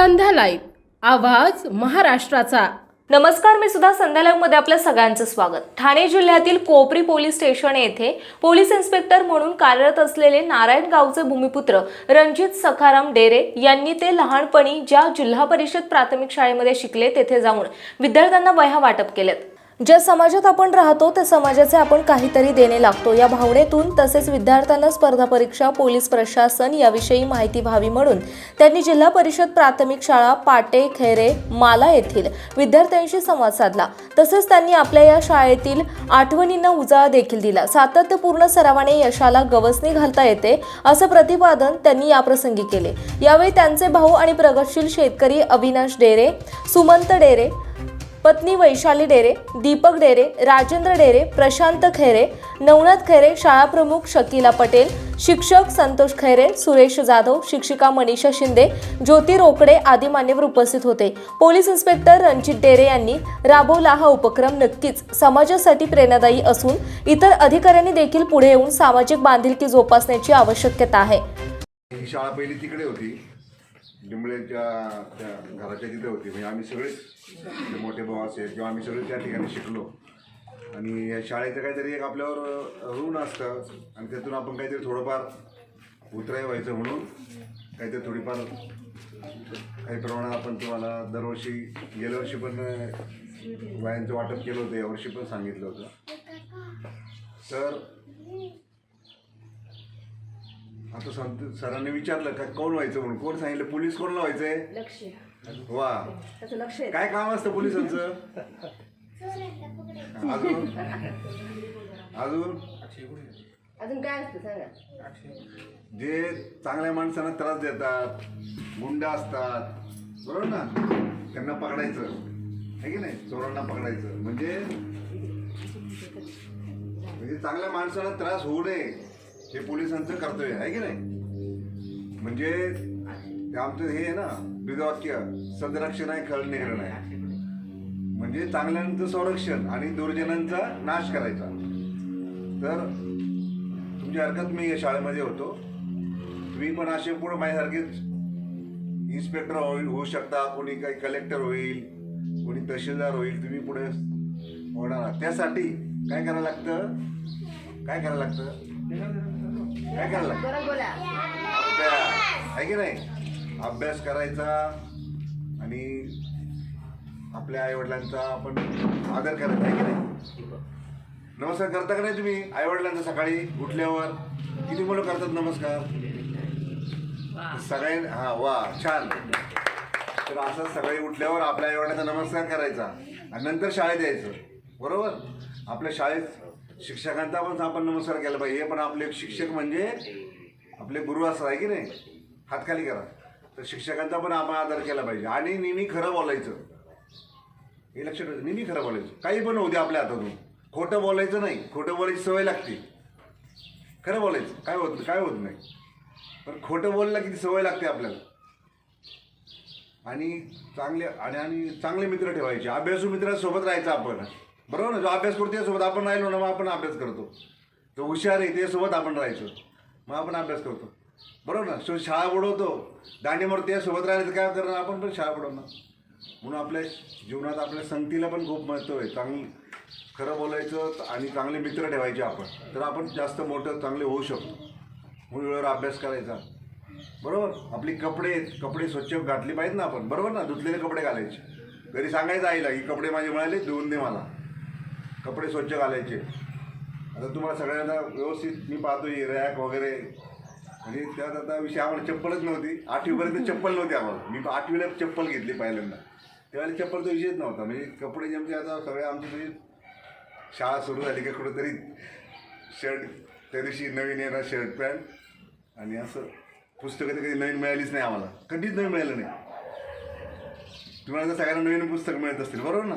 संध्या live आवाज महाराष्ट्राचा. नमस्कार मी सुद्धा संध्यालयमध्ये आपल्या सगळ्यांचं स्वागत. ठाणे जिल्ह्यातील कोपरी पोलीस स्टेशन येथे पोलीस इन्स्पेक्टर म्हणून कार्यरत असलेले नारायण गावचे भूमिपुत्र रणजित सखाराम डेरे यांनी ते लहानपणी ज्या जिल्हा परिषद प्राथमिक शाळेमध्ये शिकले तेथे जाऊन विद्यार्थ्यांना वह्या वाटप केलेत ज्या समाजात आपण राहतो त्या समाजाचे आपण काहीतरी देणे लागतो. या भावनेतून तसेच विद्यार्थ्यांना स्पर्धा परीक्षा पोलीस प्रशासन याविषयी माहिती व्हावी म्हणून त्यांनी जिल्हा परिषद प्राथमिक शाळा पाटे खैरे माला येथील विद्यार्थ्यांशी संवाद साधला. तसेच त्यांनी आपल्या या शाळेतील आठवणींना उजाळा देखील दिला. सातत्यपूर्ण सरावाने यशाला गवसणी घालता येते असं प्रतिपादन त्यांनी याप्रसंगी केले. यावेळी त्यांचे भाऊ आणि प्रगतशील शेतकरी अविनाश डेरे सुमंत डेरे पत्नी वैशाली डेरे दीपक डेरे राजेंद्र डेरे प्रशांत खैरे नवनाथ खैरे शाळाप्रमुख शकीला पटेल शिक्षक संतोष खैरे सुरेश जाधव शिक्षिका मनीषा शिंदे ज्योती रोकडे आदी मान्यवर उपस्थित होते. पोलीस इन्स्पेक्टर रणजित डेरे यांनी राबवला हा उपक्रम नक्कीच समाजासाठी प्रेरणादायी असून इतर अधिकाऱ्यांनी देखील पुढे येऊन सामाजिक बांधिलकी जोपासण्याची आवश्यकता आहे. ही शाळा पहिली तिकडे होती. डिंबळेच्या त्या घराच्या तिथे होती. म्हणजे आम्ही सगळेच मोठे भाऊ असेल किंवा आम्ही सगळे त्या ठिकाणी शिकलो. आणि या शाळेचं काहीतरी एक आपल्यावर ऋण असतं. आणि त्यातून आपण काहीतरी थोडंफार उतराई व्हायचं म्हणून काहीतरी थोडीफार काही प्रमाणात आपण तुम्हाला दरवर्षी गेल्या वर्षी पण अ, वयांचं वाटप केलं होतं. यावर्षी पण सांगितलं होतं. तर आता सरांनी विचारलं का कोण व्हायचं म्हणून? कोण सांगितलं? पोलीस कोणला व्हायचंय? वा. काय काम असतं पोलिसांचं? अजून? अजून? अजून काय असतं सांगा. जे चांगल्या माणसांना त्रास देतात गुंड असतात बरोबर ना? त्यांना पकडायचं. आहे की नाही? चोरांना पकडायचं. म्हणजे? म्हणजे चांगल्या माणसाला त्रास होऊ नये. हे पोलिसांचं कर्तव्य आहे की नाही? म्हणजे आमचं हे आहे ना ब्रीदवाक्य सदरक्षण आहे खळ निघणं आहे म्हणजे चांगल्यांचं संरक्षण आणि दुर्जनांचा नाश करायचा. तर तुमची हरकत मी या शाळेमध्ये होतो. तुम्ही पण असे पुढे माझ्यासारखेच इन्स्पेक्टर होईल होऊ शकता. कोणी काही कलेक्टर होईल कोणी तहसीलदार होईल तुम्ही पुढे होणार आहात. त्यासाठी काय करायला लागतं? काय करायला लागतं? काय करायला अभ्यास. आहे की नाही? अभ्यास करायचा आणि आपल्या आईवडिलांचा आपण आदर करायचा आहे की नाही? नमस्कार करता का नाही तुम्ही? आईवडिलांचा सकाळी उठल्यावर किती मुलं करतात? नमस्कार. सगळे हा वा छान. तर असं सकाळी उठल्यावर आपल्या आईवडिलांचा नमस्कार करायचा आणि नंतर शाळेत यायचं. बरोबर? आपल्या शाळेत शिक्षकांचा पण आपण नमस्कार केला पाहिजे. हे पण आपले एक शिक्षक म्हणजे आपले गुरु असं आहे की नाही? हातखाली करा. तर शिक्षकांचा पण आपण आदर केला पाहिजे. आणि नेहमी खरं बोलायचं. हे लक्षात नेहमी खरं बोलायचं. काही पण होऊ आपल्या हातातून. खोटं बोलायचं नाही. खोटं बोलायची सवय लागते. खरं बोलायचं. काय होत काय होत नाही. पण खोटं बोललं की ती सवय लागते आपल्याला. आणि चांगले आणि आणि चांगले मित्र ठेवायचे. अभ्यासू मित्रासोबत राहायचं आपण. बरोबर ना? जो अभ्यास करतो त्यासोबत आपण राहिलो ना मग आपण अभ्यास करतो. तो हुशार आहे त्यासोबत आपण राहायचं. मग आपण अभ्यास करतो. बरोबर ना? सो शाळा बुडवतो. दांडीवर त्यासोबत राहिलं तर काय करणार आपण? पण शाळा बुडवणार. म्हणून आपल्या जीवनात आपल्या संगतीला पण खूप महत्त्व आहे. चांगली खरं बोलायचं आणि चांगले मित्र ठेवायचे आपण. तर आपण जास्त मोठं चांगले होऊ शकतो. म्हणून वेळेवर अभ्यास करायचा. बरोबर? आपली कपडे कपडे स्वच्छ घातली पाहिजेत ना आपण. बरोबर ना? धुतलेले कपडे घालायचे. घरी सांगायचं आईला की कपडे माझे मिळाले धुवून दे मला. कपडे स्वच्छ घालायचे. आता तुम्हाला सगळ्यांना व्यवस्थित मी पाहतो रॅक वगैरे. म्हणजे त्यात आता विषय आम्हाला चप्पलच नव्हती. आठवीपर्यंत चप्पल नव्हती आम्हाला. मी आठवीला चप्पल घेतली पहिल्यांदा. त्यावेळेला चप्पलचा विषयच नव्हता. म्हणजे कपडे जेमते आता सगळे आमचे म्हणजे शाळा सुरू झाली का कुठंतरी शर्ट त्या दिवशी नवीन येणार शर्ट पॅन्ट. आणि असं पुस्तकं तर कधी नवीन मिळालीच नाही आम्हाला. कधीच नवीन मिळालं नाही. तुम्हाला तर सगळ्यांना नवीन पुस्तक मिळत असतील. बरोबर ना?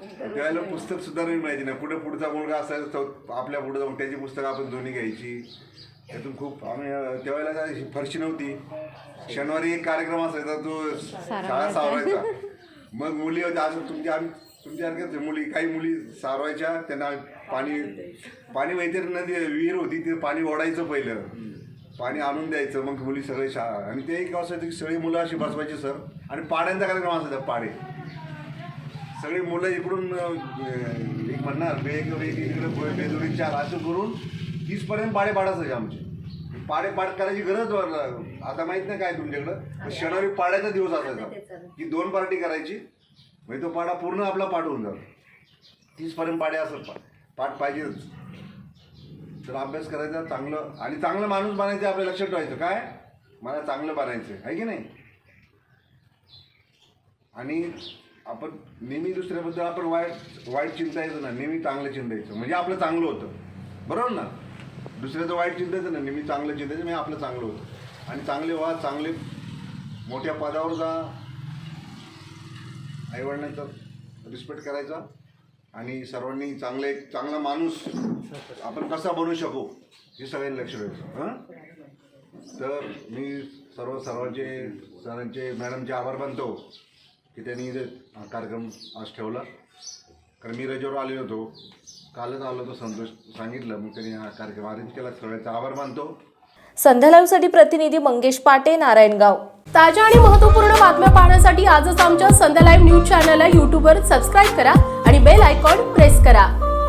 त्यावेळेला पुस्तक सुद्धा नवीन मिळायची नाही पुढे पुढचा मुलगा असायचा आपल्या पुढे जाऊन त्याची पुस्तकं आपण दोन्ही घ्यायची. त्यातून खूप आम्ही त्यावेळेला फरशी नव्हती. शनिवारी एक कार्यक्रम असायचा तो शाळा सावरायचा मग मुली होत्या असं तुमच्या आम्ही तुमच्यासारख्याच मुली काही मुली सारवायच्या त्यांना पाणी पाणी माहिती नदी विहीर होती ते पाणी ओढायचं पहिलं. पाणी आणून द्यायचं मग मुली सगळे शा आणि ते एक असं होतं की सगळी मुलं अशी बसवायची सर. आणि पाड्यांचा कार्यक्रम असायचा पाडे. सगळी मुलं इकडून एक म्हणणार वेग वेग इकडे बेदुरी चार असं करून तीसपर्यंत पाडे पाडायचे आमचे. पाडे पाड करायची गरज आता माहीत नाही काय तुमच्याकडं पण शनिवारी पाड्याचा दिवस असायचा. की दोन पार्टी करायची म्हणजे तो पाडा पूर्ण आपला पाठ होऊन जातो. तीसपर्यंत पाडे असं पा पाठ पाहिजेच. तर अभ्यास करायचा चांगलं आणि चांगलं माणूस बनायचं आपल्या लक्षात ठेवायचं. काय? मला चांगलं बनायचं आहे की नाही? आणि आपण नेहमी दुसऱ्याबद्दल आपण वाईट वाईट चिंतायचं ना नेहमी चांगलं चिंतायचं म्हणजे आपलं चांगलं होतं. बरोबर ना? दुसऱ्याचं वाईट चिंतायचं ना नेहमी चांगलं चिंतायचं म्हणजे आपलं चांगलं होतं. आणि चांगले व्हा चांगले मोठ्या पदावर जा. आईवडिलांचा रिस्पेक्ट करायचा. आणि सर्वांनी चांगले एक चांगला माणूस आपण कसा बनवू शकू हे सगळ्यांनी लक्ष द्यायचं हां? तर मी सर्व सर्वांचे सरांचे मॅडमचे आभार मानतो. की त्यांनी कार्यक्रम आज ठेवला. कारण मी रजेवर आलेलो होतो. कालच आलो होतो संतोष सांगितलं. मग त्यांनी हा कार्यक्रम अरेंज केला. सगळ्यांचा आभार मानतो. संध्या लाईव्हसाठी प्रतिनिधी मंगेश पाटे नारायणगाव. ताज्या आणि महत्त्वपूर्ण बातम्या पाहण्यासाठी आजच आमच्या संध्या लाईव्ह न्यूज चॅनलला यूट्यूबवर सबस्क्राईब करा आणि बेल आयकॉन प्रेस करा.